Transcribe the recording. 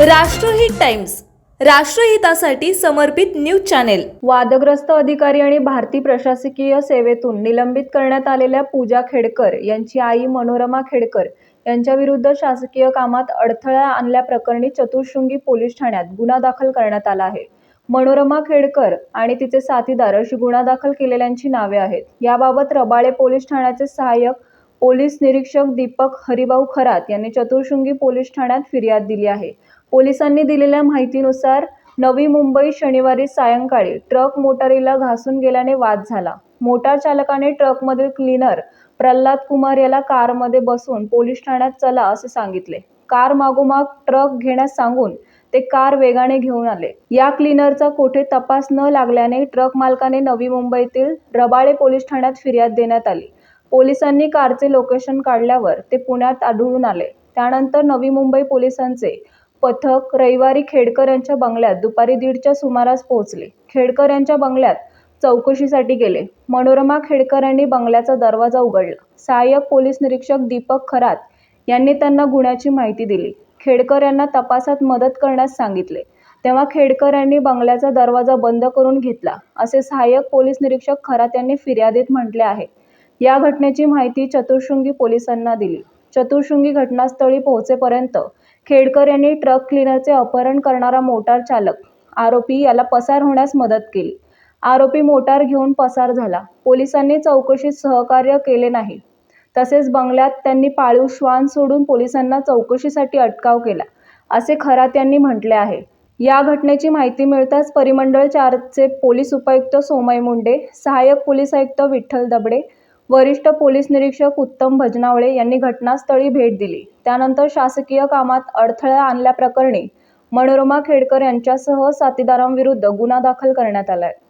राष्ट्रहित टाइम्स राष्ट्रहितासाठी समर्पित news channel. वादग्रस्त अधिकारी आणि भारतीय प्रशासकीय सेवेतून निलंबित करण्यात आलेल्या पूजा खेडकर यांची आई मनोरमा खेडकर यांच्याविरुद्ध शासकीय कामात अडथळा आणल्याप्रकरणी चतुर्शृंगी पोलीस ठाण्यात गुन्हा दाखल करण्यात आला आहे. मनोरमा खेडकर आणि तिचे साथीदार अशी गुन्हा दाखल केलेल्यांची नावे आहेत. याबाबत रबाळे पोलीस ठाण्याचे सहाय्यक पोलीस निरीक्षक दीपक हरिभाऊ खरात यांनी चतुर्शृंगी पोलीस ठाण्यात फिर्याद दिली आहे. पोलिसांनी दिलेल्या माहितीनुसार नवी मुंबई शनिवारी सायंकाळी ट्रक मोटारीला घासून गेल्याने वाद झाला. मोटार चालकाने ट्रकमधील क्लीनर प्रल्हाद कुमार याला कारमध्ये बसून पोलीस ठाण्यात चला असे सांगितले. कार मागोमाग ट्रक घेण्यास सांगून ते कार वेगाने घेऊन आले. या क्लीनरचा कोठे तपास न लागल्याने ट्रक मालकाने नवी मुंबईतील रबाळे पोलीस ठाण्यात फिर्याद देण्यात आली. पोलिसांनी कारचे लोकेशन काढल्यावर ते पुण्यात आढळून आले. त्यानंतर नवी मुंबई पोलिसांचे पथक रविवारी खेडकर यांच्या बंगल्यात दुपारी दीडच्या सुमारास पोहोचले. खेडकर यांच्या बंगल्यात चौकशीसाठी गेले. मनोरमा खेडकर यांनी बंगल्याचा दरवाजा उघडला. सहाय्यक पोलीस निरीक्षक दीपक खरात यांनी त्यांना गुन्ह्याची माहिती दिली. खेडकर यांना तपासात मदत करण्यास सांगितले. तेव्हा खेडकर यांनी बंगल्याचा दरवाजा बंद करून घेतला असे सहाय्यक पोलीस निरीक्षक खरात यांनी फिर्यादीत म्हटले आहे. या घटनेची माहिती चतुःशृंगी पोलिसांना दिली. चतुःशृंगी घटनास्थळी पोहोचेपर्यंत खेडकर यांनी ट्रक क्लीनरचे अपहरण करणारा मोटार चालक. आरोपी याला पसार होण्यास मदत केली. आरोपी मोटार घेऊन पसार झाला. पोलिसांनी चौकशीत सहकार्य केले नाही. तसेच बंगल्यात त्यांनी पाळीव श्वान सोडून पोलिसांना चौकशीसाठी अटकाव केला असे खरात यांनी म्हटले आहे. या घटनेची माहिती मिळताच परिमंडळ चारचे पोलीस उपायुक्त सोमय मुंडे सहाय्यक पोलीस आयुक्त विठ्ठल दबडे वरिष्ठ पोलीस निरीक्षक उत्तम भजनावळे यांनी घटनास्थळी भेट दिली. त्यानंतर शासकीय कामात अडथळा आणल्याप्रकरणी मनोरमा खेडकर यांच्यासह साथीदारांविरुद्ध गुन्हा दाखल करण्यात आलाय.